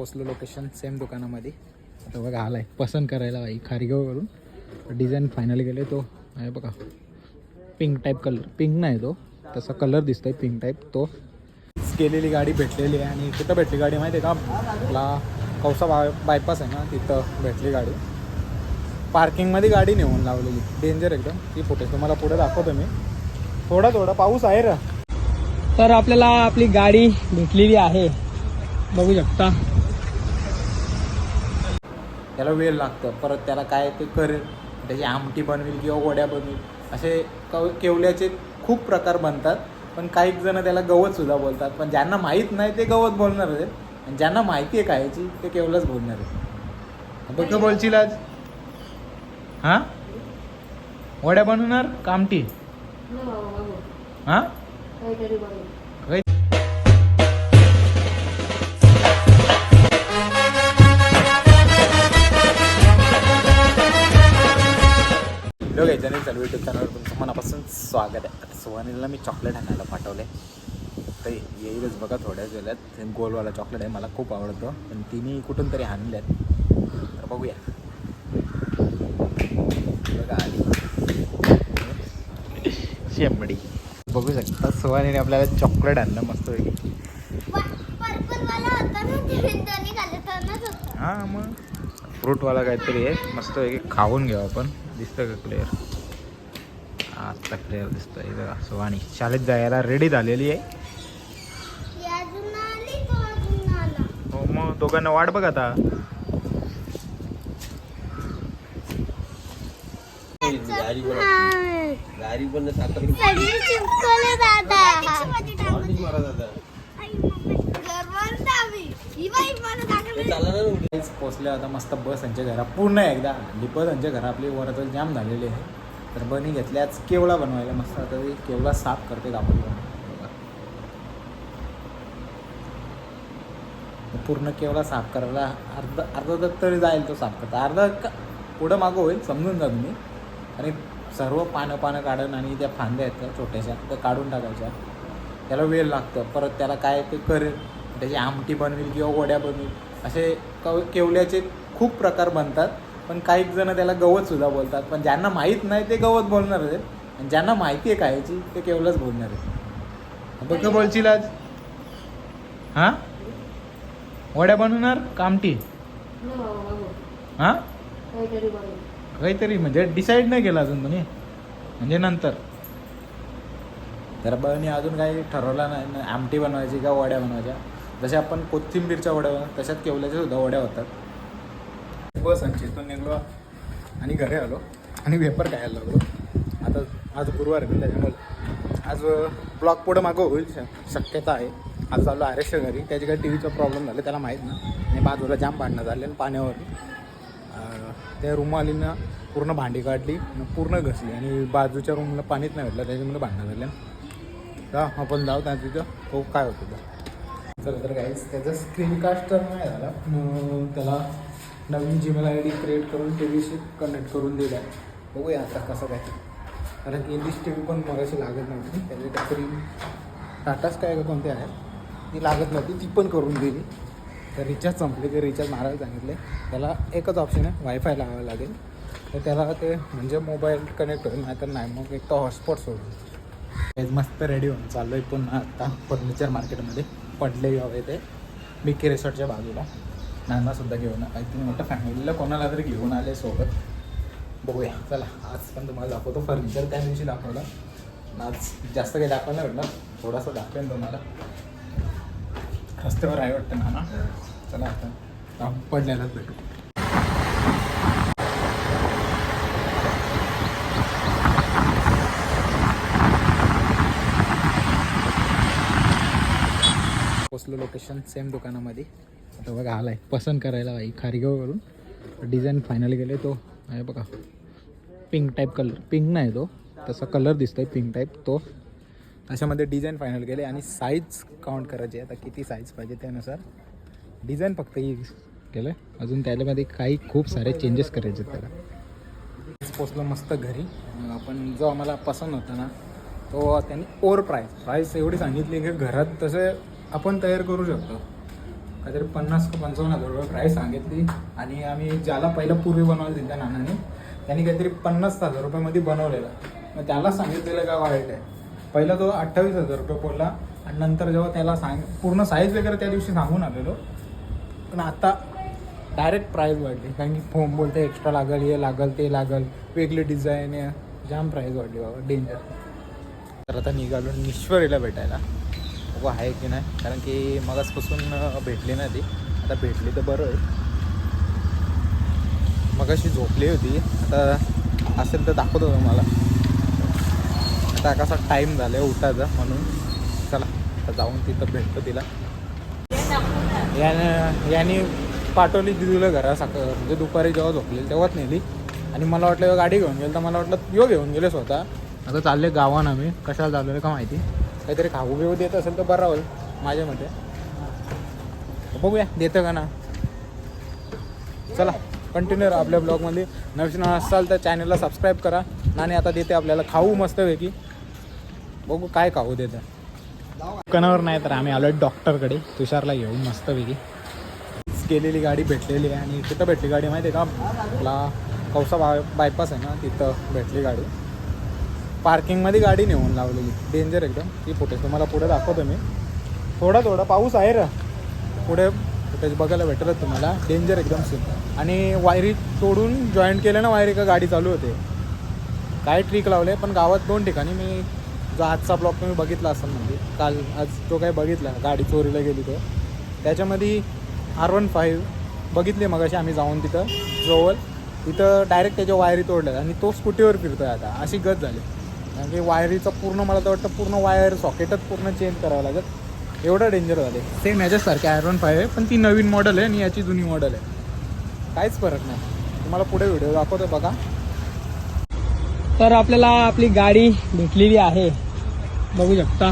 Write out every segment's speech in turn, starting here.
पोचलो location same दुकानामध्ये. आता बघा आलाय पसंत करायला बाई खारगाववरून डिझाईन फायनल गेले तो आहे बघा पिंक टाईप कलर पिंक नाही तो तसा कलर दिसतोय पिंक टाईप तो केलेली गाडी भेटलेली आहे आणि कुठं भेटली गाडी माहिती आहे का? आपला कौसा बाय बायपास आहे ना तिथं भेटली गाडी. पार्किंगमध्ये गाडी नेऊन लावलेली. डेंजर एकदम. ती फुटेज. तुम्हाला पुढे दाखवतो मी. थोडा थोडा पाऊस आहे र. तर आपल्याला आपली गाडी भेटलेली आहे. बघू शकता. त्याला वेळ लागतं. परत त्याला काय ते करेल त्याची आमटी बनवेल किंवा वड्या बनवेल असे कव केवल्याचे खूप प्रकार बनतात. पण काही जण त्याला गवत सुद्धा बोलतात. पण ज्यांना माहीत नाही ते गवत बोलणार आहेत. आणि ज्यांना माहिती आहे खायची ते केवलंच बोलणार आहे बघ बोलशील आज. हां? वड्या बनवणार कामटी हां हॅलो नाही चालू युट्यूब चॅनलवर तुमचं मनापासून स्वागत आहे. आता सुहानीला मी चॉकलेट आणायला पाठवलं आहे तर येईलच बघा थोड्याच वेळात. गोलवाला चॉकलेट आहे मला खूप आवडतो. पण तिने कुठून तरी आणल्यात तर बघूया. बघा आली शेंबडी. बघू शकता सुहानीने आपल्याला चॉकलेट आणलं मस्त वेगळी पर्पल वाला होता ना ते विंदोनी घालतानाच होता. हां मग. फ्रूटवाला काहीतरी आहे मस्त वेगळी खाऊन घेऊ आपण. दिसतं का क्लिअर आता क्लिअर दिसतं हे बघा सुहानी. शाळेत जायला रेडी झालेली आहे. ही अजून आली तो अजून आला हो मग दोघांना वाट बघ आता. दादा. पोचल्या आता मस्त बस यांच्या घरा पूर्ण एकदा. हल्ली बस यांच्या घरा आपली वरात जाम झालेली आहे. तर बनी घेतल्याच केवळा बनवायला मस्त आता ते केवळा साफ करते आपण पूर्ण केवळा साफ करायला अर्धा अर्धा तास तरी जाईल तो साफ करता. अर्धा पुढं मागं होईल समजून जा तुम्ही. आणि सर्व पानं पानं काढून आणि त्या फांद्या आहेत त्या छोट्याशा त्या काढून टाकायच्या. त्याला वेळ लागतं. परत त्याला काय ते करेल त्याची आमटी बनवेल किंवा वड्या बनवेल असे कव केवल्याचे खूप प्रकार बनतात. पण काही जण त्याला गवत सुद्धा बोलतात. पण ज्यांना माहीत नाही ते गवत बोलणार आहेत. आणि ज्यांना माहिती आहे खायची ते केवलंच बोलणार आहेत. बघ बोलशील आज. हां? वड्या बनवणार कामटी हां काहीतरी म्हणजे डिसाईड नाही केलं अजून तुम्ही म्हणजे नंतर. तर बनी अजून काही ठरवलं नाही. आमटी बनवायची का वड्या बनवायच्या? जसे आपण कोथिंबीरच्या वड्या तशाच केवल्याच्या सुद्धा वड्या होतात. बस आणि इथून निघलो आणि घरी आलो आणि वेपर खायला लागलो. आता आज गुरुवार आहे त्याच्यामुळे आज ब्लॉक पुढं मागं होईल श- शक्यता आहे. आज चाललो आरेच्या घरी त्याची काही टी व्हीचा प्रॉब्लेम झाला त्याला माहीत ना. आणि बाजूला जाम भांडणं झाले आणि पाण्यावर त्या रूमवालीनं पूर्ण भांडी काढली आणि पूर्ण घसली आणि बाजूच्या रूमला पाणीच नाही भेटलं त्याच्यामुळे भांडणं झाले. का आपण जाऊ त्या तिथं. तो काय होतं? तर चला तर काहीच त्याचा स्क्रीनकास्ट तर नाही झाला. मग त्याला नवीन जीमेल आय डी क्रिएट करून टी व्हीशी कनेक्ट करून दिला. आहे बघूया आता कसं काय कारण इंग्लिश टी व्ही पण मगाशी लागत नव्हती. त्याची काहीतरी टाटाच काय का कोणते आहे ती लागत नव्हती. ती पण करून दिली. तर रिचार्ज संपले ते रिचार्ज मारायला सांगितले. त्याला एकच ऑप्शन आहे वायफाय लावावं लागेल. तर त्याला ते म्हणजे मोबाईल कनेक्ट होईल नाहीतर नाही. मग एक तर हॉटस्पॉट सोडून. मस्त रेडी होऊन चाललो आहे पुन्हा आता फर्निचर मार्केटमध्ये पडले गाव आहे ते बिके रिसॉर्टच्या बाजूला. नानासुद्धा घेऊन आय थिंक मोठ्या फॅमिलीला कोणाला तरी घेऊन आले सोबत. बघूया. चला आज पण तुम्हाला दाखवतो. फर्निचर त्या दिवशी दाखवलं. आज जास्त काही दाखवायला भेटणार थोडासा दाखवेन तुम्हाला. रस्त्यावर आहे वाटतं नाना. चला आता. आपण पडलेलाच भेटू. असलो लोकेशन सेम दुकानामध्ये. आता बघा आलाय. पसंत करायला बाई खारगाववरून. डिझाईन फायनल गेले तो आहे बघा. पिंक टाईप कलर पिंक नाही तो. तसा कलर दिसतोय पिंक टाईप तो. त्याच्यामध्ये डिझाईन फायनल केले आणि साईज काउंट करायची. आहे आता किती साईज पाहिजे त्यानुसार. डिझाईन फक्त ही केलं अजून त्याच्यामध्ये काही खूप सारे चेंजेस करायचे आहेत त्याला. पोचलो मस्त घरी. आपण जो आम्हाला पसंत होता ना तो त्यांनी ओवर प्राईस प्राईस एवढी सांगितली की घरात तसे आपण तयार करू शकतो. काहीतरी पन्नास का पंचावन्न हजार रुपये प्राईस सांगितली आणि आम्ही ज्याला पहिलं पूर्वी बनवलं दिलं त्या नानाने त्यांनी काहीतरी पन्नास हजार रुपयामध्ये बनवलेला. मग त्याला सांगितलेलं काय वाईट आहे पहिला तो अठ्ठावीस हजार रुपये बोलला आणि नंतर जेव्हा त्याला सांग पूर्ण साईज वगैरे त्या दिवशी सांगून आलेलो. पण आता डायरेक्ट प्राईज वाढली. कारण की फोम बोलते एक्स्ट्रा लागल हे लागल ते लागल. वेगळी डिझाईन आहे. जाम प्राईज वाढली बाबा. डेंजर तर आता निघालो निश्वरीला भेटायला. बघू आहे की नाही. कारण की मगासपासून भेटली नाही ती. आता भेटली तर बरं आहे. मग अशी झोपली होती. आता असेल तर दाखवतो तुम्हाला. आता कसा टाईम झाला आहे उठायचा म्हणून. चला आता जाऊन तिथं भेटतो तिला. यानं याने पाठवली दिदूला घरा सकाळ म्हणजे दुपारी जेव्हा झोपलेली तेव्हाच नेली. आणि मला वाटलं गाडी घेऊन गेलं. तर मला वाटलं यो घेऊन गेले स्वतः. आता चालले गावान आम्ही. कशाला चाललो का माहिती. काहीतरी खाऊ बिऊ देत असेल तर बरं होईल माझ्या मते. बघूया देतं का ना? चला कंटिन्यू आपल्या ब्लॉगमध्ये नवीन असाल तर चॅनलला सबस्क्राईब करा. नाणे आता देते आपल्याला. खाऊ मस्तपैकी बघू काय खाऊ देतं. दुकानावर नाही तर आम्ही आलो आहे डॉक्टरकडे तुषारला घेऊन मस्तपैकी केलेली गाडी भेटलेली आहे आणि कुठं भेटली गाडी. माहिती आहे का? आपला कौसा बाय बायपास आहे ना तिथं भेटली गाडी. पार्किंगमध्ये गाडी नेऊन लावलेली. डेंजर एकदम. ती फुटेज तुम्हाला पुढे दाखवतो मी. थोडा थोडा पाऊस आहे र. पुढे फुटेज बघायला भेटेल तुम्हाला. डेंजर एकदम सीन आणि वायरी तोडून जॉईंट केलं ना वायरी का गाडी चालू होते. काय ट्रिक लावले पण गावात दोन ठिकाणी मी जो आजचा ब्लॉक तुम्ही बघितला असेल म्हणजे काल आज तो काय बघितला गाडी चोरीला गेली तो. त्याच्यामध्ये आर वन फाईव्ह बघितली मग अशी आम्ही जाऊन तिथं जवळ. तिथं डायरेक्ट त्याच्या वायरी तोडल्या आणि तो स्कूटीवर फिरतोय आता. अशी गत झाली. कारण की वायरीचं पूर्ण मला तर वाटतं पूर्ण वायर सॉकेटच पूर्ण चेंज करावं लागत एवढं डेंजर झाले सेम याच्यासारखे आयरन वन फाईव्ह आहे पण ती नवीन मॉडेल आहे आणि याची जुनी मॉडेल आहे. काहीच फरक नाही. तुम्हाला पुढे व्हिडिओ दाखवतो बघा. तर आपल्याला आपली गाडी भेटलेली आहे. बघू शकता.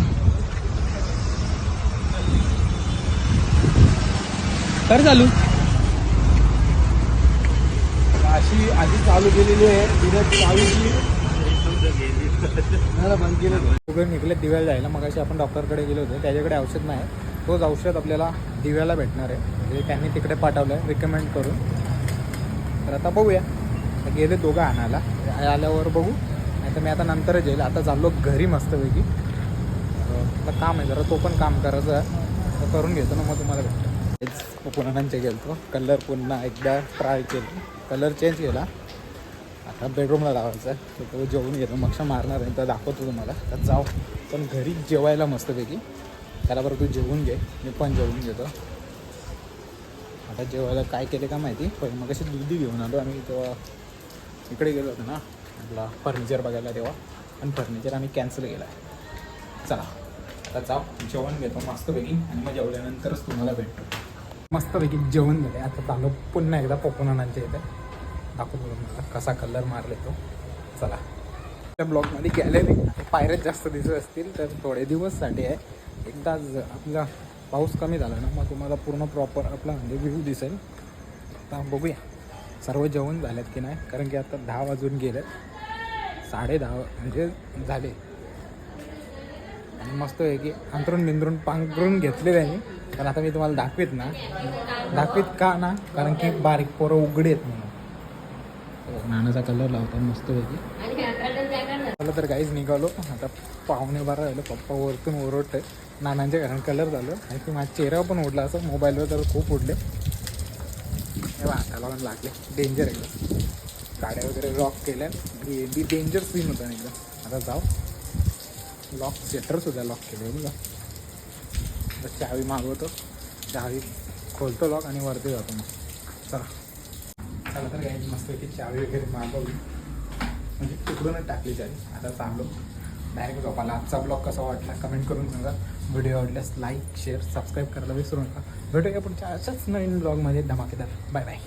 तर चालू. अशी आधी चालू केलेली आहे. तिने चालू बंद केलं. सगळं निघले दिव्याला जायला. मग अशी आपण डॉक्टरकडे गेलो होतो. त्याच्याकडे औषध नाही. तोच औषध आपल्याला दिव्याला भेटणार आहे. म्हणजे त्यांनी तिकडे पाठवलं आहे रिकमेंड करून. तर आता बघूया. गेले दोघं आणायला. आल्यावर बघू. नाही तर मी आता नंतरच येईल. आता चाललो घरी मस्तपैकी. आता काम आहे. जरा तो पण काम करायचं आहे. तर करून घेतो ना मग तुम्हाला भेटतो. पुन्हा गेलो कलर पुन्हा एकदा ट्राय केलं कलर चेंज केला. आता बेडरूमला लावायचा आहे तर तो जेवून घेतो. मक्षा मारणार आहे. तर दाखवतो तुम्हाला. तर जाऊ. पण घरी जेवायला मस्तपैकी. त्याला बरं तू जेवून घे. मी पण जेवून घेतो. आता जेवायला काय केले का माहिती? पण मग अशी दुधी घेऊन आलो आम्ही तेव्हा इकडे गेलो होतो ना. आपला फर्निचर बघायला तेव्हा. पण फर्निचर आम्ही कॅन्सल केला आहे. चला. आता जाऊ. जेवण घेतो मस्तपैकी. आणि मग जेवल्यानंतरच तुम्हाला भेटतो. मस्तपैकी जेवण झाले आता चालू पुन्हा एकदा पप्पूनानांच्या इथे. दाखवतो तुम्हाला कसा कलर मारले तो चला. त्या ब्लॉगमध्ये गॅलरी पायऱ्याच जास्त दिसत असतील तर थोडे दिवससाठी आहे. एकदा आपला पाऊस कमी झाला ना मग तुम्हाला पूर्ण प्रॉपर आपला म्हणजे व्ह्यू दिसेल. आता बघूया. सर्व जेवण झालेत की नाही? कारण की आता दहा वाजून गेलेत. साडे दहा म्हणजे झाले. आणि मस्त आहे की अंतरून बिंदरून पांघरून घेतले त्यांनी पण आता मी तुम्हाला दाखवीत ना. दाखवीत का ना? कारण की बारीक पोरं उघडे आहेत म्हणून. नाण्याचा कलर लावतात मस्तपैकी. चला तर काहीच निघालो. आता पाहुणे बारा राहिलो पप्पा वरतून ओरडते नानांच्या घरात कलर झालं. आणि ते माझा चेहरा पण उडला असं. मोबाईलवर तर खूप उडले. हे बा हाताला पण लागले. डेंजर एकदम. गाड्या वगैरे लॉक केल्या. बी डेंजर सीन होता एकदम. आता जाऊ. लॉक शटर लॉक केले बघा. चावी मागवतो. चावी खोलतो लॉक आणि वरती जातो मग. चला. चला तर काही मस्तपैकी चावी वगैरे मागवली. म्हणजे तिकडूनच टाकली चावी. आता चांगलो डायरेक्ट झोपाला आजचा ब्लॉग कसा वाटला कमेंट करून सांगा. व्हिडिओ आवडल्यास लाईक शेअर सबस्क्राईब करायला विसरू नका. भेटूया पुढच्या अशाच नवीन ब्लॉगमध्ये धमाकेदार. Bye bye